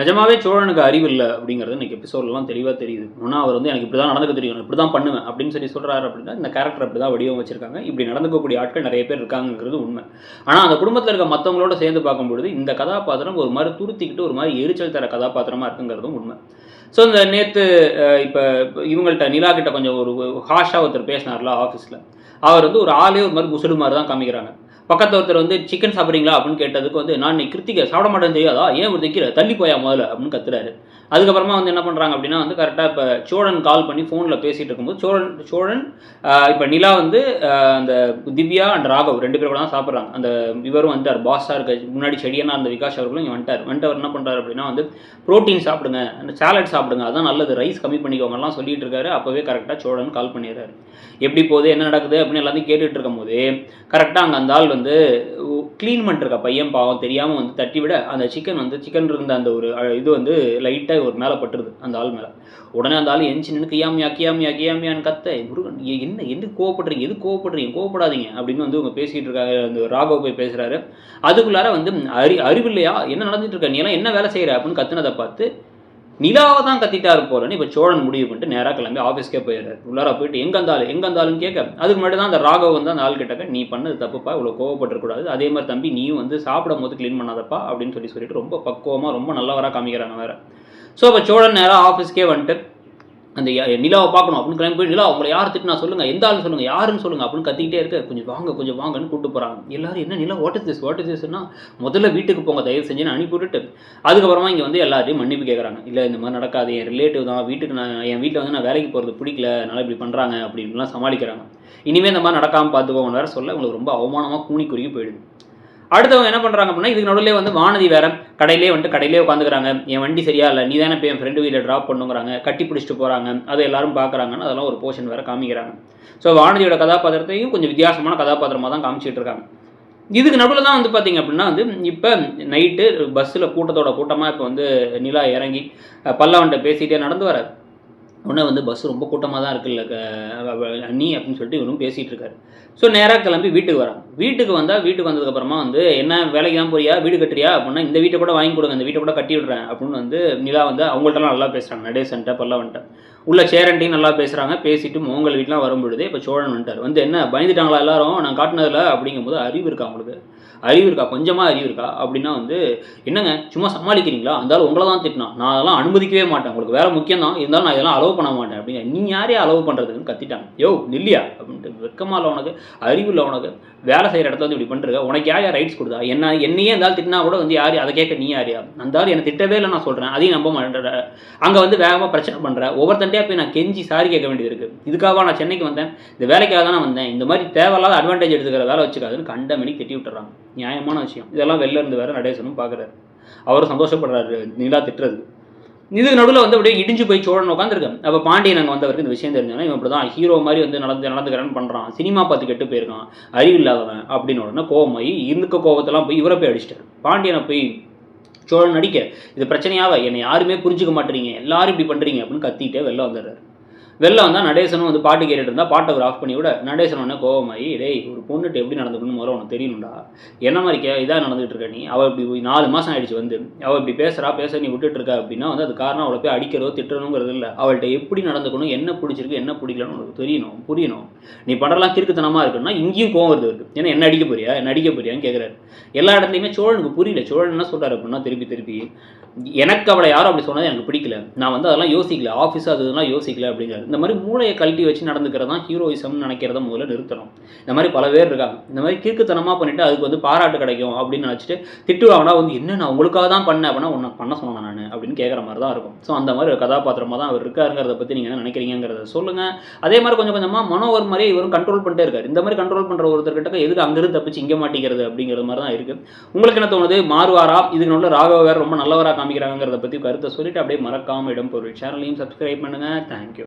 நிஜமாவே சோழனுக்கு அறிவு இல்லை அப்படிங்கிறது எனக்கு எபிசோட்லாம் தெளிவாக தெரியுது. ஆனால் அவர் வந்து எனக்கு இப்படி தான் நடந்துக்க தெரியும். இப்படி தான் பண்ணுவேன் அப்படின்னு சொல்லி சொல்கிறாரு அப்படின்னா இந்த கேரக்டர் அப்படி தான் வடிவம் வச்சிருக்காங்க. இப்படி நடந்துக்கக்கூடிய ஆட்கள் நிறைய பேர் இருக்காங்கிறது உண்மை. ஆனால் அந்த குடும்பத்தில் இருக்க மற்றவங்களோட சேர்ந்து பார்க்கும்பொழுது இந்த கதாபாத்திரம் ஒரு மாதிரி துருத்திக்கிட்டு ஒரு மாதிரி எரிச்சல் தர கதாபாத்திரமாக இருக்குங்கிறதும் உண்மை. ஸோ இந்த நேற்று இப்போ இவங்கள்ட்ட நிலா கிட்ட கொஞ்சம் ஒரு ஹாஷாக ஒருத்தர் பேசினார்ல ஆஃபீஸில் அவர் வந்து ஒரு ஆளே ஒரு மாதிரி முசுடு மாதிரி தான் காமிக்கிறாங்க. பக்கத்து ஒருத்தர் வந்து சிக்கன் சாப்பிட்றீங்களா? அப்படின்னு கேட்டதுக்கு வந்து நான் நீ கிருத்திகை சாப்பிட மாட்டேன்னு தெரியாதா? ஏன் ஒரு தைக்கிற தள்ளி போயா முதல்ல? அப்படின்னு கத்துறாரு. அதுக்கப்புறமா வந்து என்ன பண்ணுறாங்க அப்படின்னா வந்து கரெக்டாக இப்போ சோழன் கால் பண்ணி ஃபோனில் பேசிகிட்டு இருக்கும்போது சோழன் சோழன் இப்போ நிலா வந்து அந்த திவ்யா அண்ட் ராகவ் ரெண்டு பேரும் கூட தான் சாப்பிட்றாங்க. அந்த இவரும் வந்துட்டார். பாஸாக இருக்க முன்னாடி செடியனா அந்த விகாஷ் அவர்களும் இங்கே வந்துட்டார். வந்துட்டு அவர் என்ன பண்ணுறாரு அப்படின்னா வந்து ப்ரோட்டீன் சாப்பிடுங்க. அந்த சாலட் சாப்பிடுங்க. அதான் நல்லது. ரைஸ் கம்மி பண்ணிக்கோங்கலாம் சொல்லிட்டு இருக்காரு. அப்போவே கரெக்டாக சோழன் கால் பண்ணிடுறாரு. எப்படி போகுது? என்ன நடக்குது? அப்படின்னு எல்லாத்தையும் கேட்டுட்டு இருக்கும்போது கரெக்டாக அங்கே அந்த ஆள் வந்து க்ளீன் பண்ணிருக்க பையன் பாவம் தெரியாமல் வந்து தட்டி விட அந்த சிக்கன் வந்து சிக்கன் இருந்த அந்த ஒரு இது வந்து லைட்டாக ஒரு மேலே பட்டுருது அந்த ஆள் மேலே. உடனே அந்த ஆள் எந்திச்சு நின்று கியாமியா கியாமியா கியாமியான்னு கத்த முருகன் என்ன எது கோவப்படுறீங்க? எது கோவப்படுறீங்க? கோவப்படாதீங்க. அப்படின்னு வந்து இவங்க பேசிகிட்டு இருக்காங்க அந்த ராகவ் போய் பேசுகிறாரு அதுக்குள்ளார வந்து அறி அறிவில்லையா? என்ன நடந்துட்டு இருக்க? நீ எல்லாம் என்ன வேலை செய்கிற அப்படின்னு கத்துனதை பார்த்து நிலாவை தான் கத்திட்டாரு போலன்னு இப்போ சோழன் முடிவு பண்ணிட்டு நேராக கிளம்பி ஆஃபீஸ்க்கே போயிடுறாரு. உள்ளார போயிட்டு எங்கே இருந்தாலும் எங்கே இருந்தாலும் கேட்க? அதுக்கு முன்னாடி தான் அந்த ராகவ் வந்து அந்த ஆள் கிட்டக்க நீ பண்ணது தப்புப்பா இவ்வளோ கோவப்பட்டுருக்கூடாது அதே மாதிரி தம்பி நீயும் வந்து சாப்பிடும் போது க்ளீன் பண்ணாதப்பா அப்படின்னு சொல்லி சொல்லிட்டு ரொம்ப பக்குவமாக ரொம்ப நல்லவராக காமிக்கிறாங்க வேறு ஸோ இப்போ சோழன் நேராக ஆஃபீஸ்க்கே வந்துட்டு அந்த நிலாவை பார்க்கணும் அப்படின்னு கிளம்பி போய் நிலா உங்களை யார் திட்டினா சொல்லுங்கள் எந்த ஆள் சொல்லுங்கள் யாருன்னு சொல்லுங்கள் அப்படின்னு கத்திக்கிட்டே இருக்க கொஞ்சம் வாங்க கொஞ்சம் வாங்கன்னு கூப்பிட்டு போகிறாங்க எல்லாரும் என்ன Nila what is this what is Thisna முதல்ல வீட்டுக்கு போங்க தயவு செஞ்சு அனுப்பி விட்டுட்டு அதுக்கப்புறமா இங்கே வந்து எல்லாரையும் மன்னிப்பு கேட்குறாங்க இல்லை இந்த மாதிரி நடக்காது என் ரிலேட்டிவ் தான் வீட்டுக்கு நான் என் வீட்டில் வந்து நான் வேலைக்கு போகிறது பிடிக்கல அதனால் இப்படி பண்ணுறாங்க அப்படின்லாம் சமாளிக்கிறாங்க. இனிமேல் இந்த மாதிரி நடக்காமல் பார்த்துக்கோங்க வேறு சொல்ல உங்களுக்கு ரொம்ப அவமானமாக கூணி குறுகி போயிடுது. அடுத்தவங்க என்ன பண்ணுறாங்க அப்படின்னா இதுக்கு நடுவில் வந்து வானதி வேற கடையிலே வந்துட்டு கடையிலே உட்காந்துக்கிறாங்க. என் வண்டி சரியா இல்லை நீ தானே இப்போ என் ஃப்ரெண்டு வீட்டில் ட்ராப் பண்ணுங்கிறாங்க கட்டி பிடிச்சிட்டு போகிறாங்க அது எல்லாரும் பார்க்குறாங்கன்னு அதெல்லாம் ஒரு போர்ஷன் வேறு காமிக்கிறாங்க. ஸோ வானதியோட கதாபாத்திரத்தையும் கொஞ்சம் வித்தியாசமான கதாபாத்திரமாக தான் காமிச்சிட்டு இருக்காங்க. இதுக்கு நடுவில் தான் வந்து பார்த்தீங்க அப்படின்னா வந்து இப்போ நைட்டு பஸ்ஸில் கூட்டத்தோட கூட்டமாக இப்போ வந்து நிலா இறங்கி பல்லவன்ட்ட பேசிகிட்டே நடந்து வர உடனே வந்து பஸ் ரொம்ப கூட்டமாக தான் இருக்குல்ல க- அண்ணி அப்படின்னு சொல்லிட்டு இவரும் பேசிகிட்டு இருக்காரு. ஸோ நேராக கிளம்பி வீட்டுக்கு வரான். வீட்டுக்கு வந்தால் வீட்டுக்கு வந்ததுக்கப்புறமா வந்து என்ன வேலைக்கு தான் போறியா? வீடு கட்டுறியா? அப்படின்னா இந்த வீட்டை கூட வாங்கி கொடுங்க இந்த வீட்டை கூட கட்டி விடுறேன். அப்படின்னு வந்து நிலா வந்து அவங்கள்ட்டலாம் நல்லா பேசுகிறாங்க நடேசன்ட்ட பல்லவன்ட்ட. உள்ள சேரன்ட்டையும் நல்லா பேசுகிறாங்க பேசிட்டு உங்கள் வீட்டெலாம் வரும்பொழுது இப்போ சோழன் வந்துட்டார். வந்து என்ன பயந்துட்டாங்களா எல்லாரும்? நான் காட்டினதில்ல அப்படிங்கும்போது அறிவு இருக்கா அவங்களுக்கு. அறிவு இருக்கா? கொஞ்சமாக அறிவு இருக்கா? அப்படின்னா வந்து என்னங்க? சும்மா சமாளிக்கிறீங்களா? இருந்தாலும் உங்களை தான் திட்டினா நான் அதெல்லாம் அனுமதிக்கவே மாட்டேன். உங்களுக்கு வேற முக்கியம் தான். இருந்தாலும் நான் இதெல்லாம் அலோவ் பண்ண மாட்டேன். அப்படிங்க நீ யாரையும் அலோவ் பண்ணுறதுன்னு கத்திட்டாங்க. யோ நில்லியா? அப்படின்ட்டு வெக்கமா இல்லை உனக்கு. அறிவு இல்லை உனக்கு. வேலை செய்கிற இடத்துல வந்து இப்படி பண்ணுறது உனக்கு யார் யார் ரைட்ஸ் கொடுத்தா? என்ன என்னையே இருந்தாலும் திட்டினா கூட வந்து யார் அதை கேட்க நீ யாரியா அந்த என்னை திட்டவே இல்லை நான் சொல்கிறேன் அதையும் நம்ப மாட்டேன் அங்கே வந்து வேகமாக பிரச்சனை பண்ணுறேன் ஒவ்வொருத்தன்ட்டே போய் நான் கெஞ்சி சாரி கேட்க வேண்டியது இருக்குது இதுக்காக நான் சென்னைக்கு வந்தேன்? இந்த வேலைக்காக தான் நான் வந்தேன். இந்த மாதிரி தேவையில்லாத அட்வான்டேஜ் எடுத்துக்கிற வேலை வச்சுக்காதுன்னு கண்ட மணி திட்டி விட்டுறாங்க. நியாயமான விஷயம். இதெல்லாம் வெளில இருந்து வேற நடேசனும் பார்க்குறாரு அவரும் சந்தோஷப்படுறாரு. நீலா திட்டுறது. இதுக்கு நடுவில் வந்து அப்படியே இடிஞ்சு போய் சோழன் உட்காந்துருக்கேன் அப்போ பாண்டியன் அங்கே வந்தவருக்கு இந்த விஷயம் தெரிஞ்சோன்னா இவன் இப்படி தான் ஹீரோ மாதிரி வந்து நடந்து நடந்துக்கிறேன்னு பண்ணுறான் சினிமா பார்த்து கெட்டு போயிருக்கான். அறிவு இல்லாதவன் அப்படின்னு உடனே கோவமாயி இருக்க கோவத்தெல்லாம் போய் இவரை போய் அடிச்சிட்டாரு. பாண்டியனை போய் சோழன் நடிக்க இது பிரச்சனையாவ? என்னை யாருமே புரிஞ்சுக்க மாட்டேறீங்க. எல்லாரும் இப்படி பண்ணுறீங்க அப்படின்னு கத்திட்டே வெளில வந்துடுறாரு. வெளில வந்தால் நடேசனும் வந்து பாட்டு கேட்டுட்டு இருந்தால் பாட்டை ஒரு ஆஃப் பண்ணி விட நடேசன் உடனே கோவமாயி டேய் ஒரு பொண்ணுட்டு எப்படி நடந்துக்கணும் முதல்ல உனக்கு தெரியணும்டா. என்ன மாதிரி கே இதாக நடந்துகிட்டு இருக்க நீ? அவள் இப்படி நாலு மாதம் ஆயிடுச்சு வந்து. அவள் இப்படி பேசுகிறா பேச நீ விட்டுட்டு இருக்க அப்படின்னா வந்து அது காரணம் அவளை போய் அடிக்கிறதோ திட்டணுங்கிறது இல்லை. அவள்கிட்ட எப்படி நடந்துக்கணும் என்ன பிடிச்சிருக்கு என்ன பிடிக்கலன்னு உனக்கு தெரியணும் புரியணும். நீ படம்லாம் கிறுக்குத்தனமாக இருக்குன்னா இங்கேயும் கோவம் வருது இருக்கு ஏன்னா என்ன அடிக்க போறியா? என்ன அடிக்க போறியான்னு கேட்குறாரு எல்லா இடத்துலையுமே சோழனுக்கு புரியல. சோழன் என்ன சொல்கிறாரு அப்படின்னா திருப்பி திருப்பி எனக்கு அவளை யாரும் அப்படி சொன்னது எனக்கு பிடிக்கல. நான் வந்து அதெல்லாம் யோசிக்கல. ஆஃபீஸ் அது இதெல்லாம் யோசிக்கல அப்படிங்கிறது இந்த மாதிரி மூளையை கழட்டி வச்சு நடந்துக்கிறது தான் ஹீரோயிசம்னு நினைக்கிறத முதல்ல நிறுத்தணும். இந்த மாதிரி பல பேர் இருக்காங்க. இந்த மாதிரி கீர்க்குத்தனமாக பண்ணிவிட்டு அதுக்கு வந்து பாராட்டு கிடைக்கும் அப்படின்னு நினச்சிட்டு திட்டுவாங்கன்னா வந்து என்ன நான் உங்களுக்காக தான் பண்ணேன்? அப்படின்னா உன்னை பண்ண சொன்னேன் நான் அப்படின்னு கேட்குற மாதிரி தான் இருக்கும். ஸோ அந்த மாதிரி ஒரு கதாபாத்திரமாக தான் அவர் இருக்காருங்கிறத பற்றி நீங்கள் என்ன நினைக்கிறீங்கிறத சொல்லுங்கள் அதே மாதிரி கொஞ்சம் கொஞ்சமாக மனோவர் மாதிரியே இவரும் கண்ட்ரோல் பண்ணிட்டே இருக்காரு. இந்த மாதிரி கண்ட்ரோல் பண்ணுற ஒருத்தர்கிட்ட எதுக்கு அங்கிருந்து தப்பிச்சு இங்கே மாட்டிக்கிறது அப்படிங்கிற மாதிரி தான் இருக்குது உங்களுக்கு என்ன தோணுது? மாறுவாரா? இதுக்கு நல்ல ராகவ வேறு ரொம்ப நல்லவராக காமிக்கிறாங்கிறத பற்றி கருத்தை சொல்லிட்டு அப்படியே மறக்காம இடம் பொருள் சேனலையும் சப்ஸ்கிரைப் பண்ணுங்கள் தேங்க்யூ